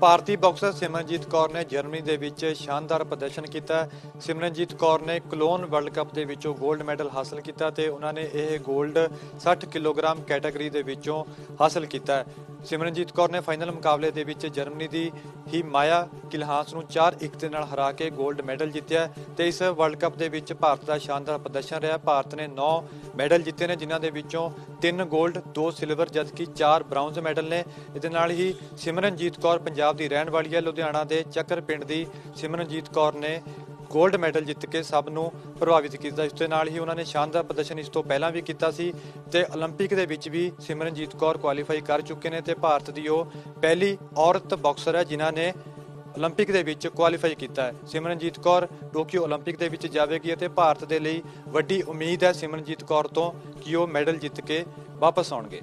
ਭਾਰਤੀ boxer Simranjeet Kaur ਨੇ Germany ਦੇ ਵਿੱਚ ਸ਼ਾਨਦਾਰ ਪ੍ਰਦਰਸ਼ਨ ਕੀਤਾ। ਸਿਮਰਨਜੀਤ ਕੌਰ ਨੇ ਕਲੋਨ ਵਰਲਡ ਕੱਪ ਦੇ ਵਿੱਚੋਂ 골ਡ ਮੈਡਲ ਹਾਸਲ ਕੀਤਾ ਤੇ ਉਹਨਾਂ ਨੇ ਇਹ 골ਡ 60 ਕਿਲੋਗ੍ਰਾਮ ਕੈਟਾਗਰੀ ਦੇ ਵਿੱਚੋਂ ਹਾਸਲ ਕੀਤਾ। ਸਿਮਰਨਜੀਤ ਕੌਰ ਨੇ ਫਾਈਨਲ ਮੁਕਾਬਲੇ ਦੇ ਵਿੱਚ ਜਰਮਨੀ ਦੀ ਹੀ ਮਾਇਆ ਕਿਲਹਾਂਸ ਨੂੰ 4-1 ਦੇ ਨਾਲ ਹਰਾ ਕੇ 골ਡ ਮੈਡਲ ਜਿੱਤਿਆ ਹੈ ਤੇ ਇਸ ਵਰਲਡ ਕੱਪ ਦੇ ਵਿੱਚ ਭਾਰਤ ਦਾ ਸ਼ਾਨਦਾਰ ਪ੍ਰਦਰਸ਼ਨ ਰਿਹਾ। ਭਾਰਤ ਨੇ 9 ਮੈਡਲ ਜਿੱਤੇ ਨੇ, ਜਿਨ੍ਹਾਂ ਦੇ ਵਿੱਚੋਂ 3 골ਡ 2 ਸਿਲਵਰ, ਜਦਕਿ 4 ਬ੍ਰਾਊਨਜ਼ ਮੈਡਲ ਨੇ। ਇਹਦੇ ਨਾਲ ਹੀ ਸਿਮਰਨਜੀਤ ਕੌਰ ਪੰਜਾਬ ਦੀ ਰਹਿਣ ਵਾਲੀ ਹੈ। ਲੁਧਿਆਣਾ ਦੇ ਚੱਕਰ ਪਿੰਡ ਦੀ ਸਿਮਰਨਜੀਤ ਕੌਰ ਨੇ ਗੋਲਡ ਮੈਡਲ ਜਿੱਤ ਕੇ ਸਭ ਨੂੰ ਪ੍ਰਭਾਵਿਤ ਕੀਤਾ। ਇਸ ਦੇ ਨਾਲ ਹੀ ਉਹਨਾਂ ਨੇ ਸ਼ਾਨਦਾਰ ਪ੍ਰਦਰਸ਼ਨ ਇਸ ਤੋਂ ਪਹਿਲਾਂ ਵੀ ਕੀਤਾ ਸੀ ਤੇ 올림픽 ਦੇ ਵਿੱਚ ਵੀ ਸਿਮਰਨਜੀਤ ਕੌਰ ਕੁਆਲੀਫਾਈ ਕਰ ਚੁੱਕੇ ਨੇ ਤੇ ਭਾਰਤ ਦੀ ਉਹ ਪਹਿਲੀ ਔਰਤ ਬਾਕਸਰ ਹੈ ਜਿਨ੍ਹਾਂ ਨੇ 올림픽 ਦੇ ਵਿੱਚ ਕੁਆਲੀਫਾਈ ਕੀਤਾ ਹੈ। ਸਿਮਰਨਜੀਤ ਕੌਰ ਟੋਕੀਓ 올림픽 ਦੇ ਵਿੱਚ ਜਾਵੇਗੀ ਅਤੇ ਭਾਰਤ ਦੇ ਲਈ ਵੱਡੀ ਉਮੀਦ ਹੈ ਸਿਮਰਨਜੀਤ ਕੌਰ ਤੋਂ ਕਿ ਉਹ ਮੈਡਲ ਜਿੱਤ ਕੇ ਵਾਪਸ ਆਉਣਗੇ।